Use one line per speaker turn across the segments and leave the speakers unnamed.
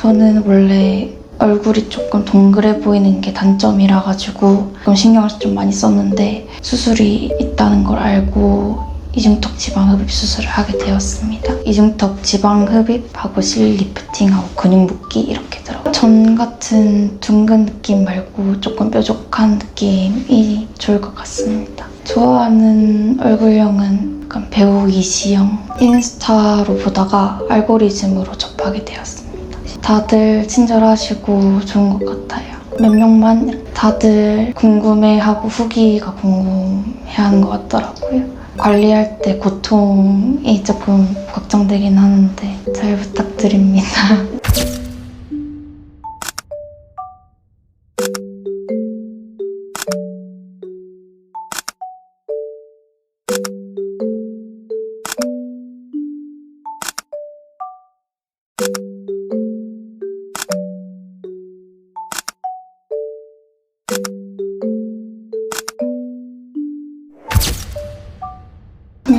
저는 원래 얼굴이 조금 동그래 보이는 게 단점이라 가지고 좀 신경을 좀 많이 썼는데 수술이 있다는 걸 알고 이중턱 지방 흡입 수술을 하게 되었습니다. 이중턱 지방 흡입하고 실 리프팅하고 근육 묶기 이렇게 들어요. 전 같은 둥근 느낌 말고 조금 뾰족한 느낌이 좋을 것 같습니다. 좋아하는 얼굴형은 배우 이시영 인스타로 보다가 알고리즘으로 접하게 되었습니다. 다들 친절하시고 좋은 것 같아요. 몇 명만 다들 궁금해하고 후기가 궁금해하는 것 같더라고요. 관리할 때 고통이 조금 걱정되긴 하는데 잘 부탁드립니다.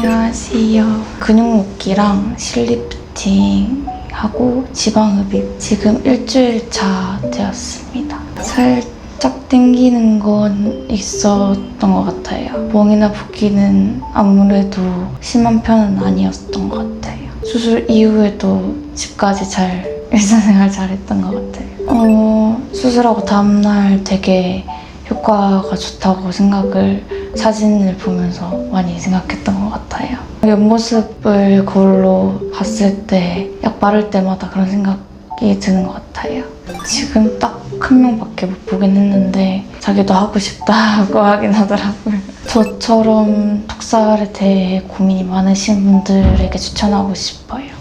안녕하세요. 근육 묶기랑 실리프팅 하고 지방 흡입 지금 일주일 차 되었습니다. 살짝 땡기는 건 있었던 것 같아요. 멍이나 붓기는 아무래도 심한 편은 아니었던 것 같아요. 수술 이후에도 집까지 잘 일상생활 잘했던 것 같아요. 어, 수술하고 다음날 되게 효과가 좋다고 생각을 사진을 보면서 많이 생각했던 것 같아요. 옆모습을 거울로 봤을 때 약 바를 때마다 그런 생각이 드는 것 같아요. 지금 딱 한 명밖에 못 보긴 했는데 자기도 하고 싶다고 하긴 하더라고요. 저처럼 턱살에 대해 고민이 많으신 분들에게 추천하고 싶어요.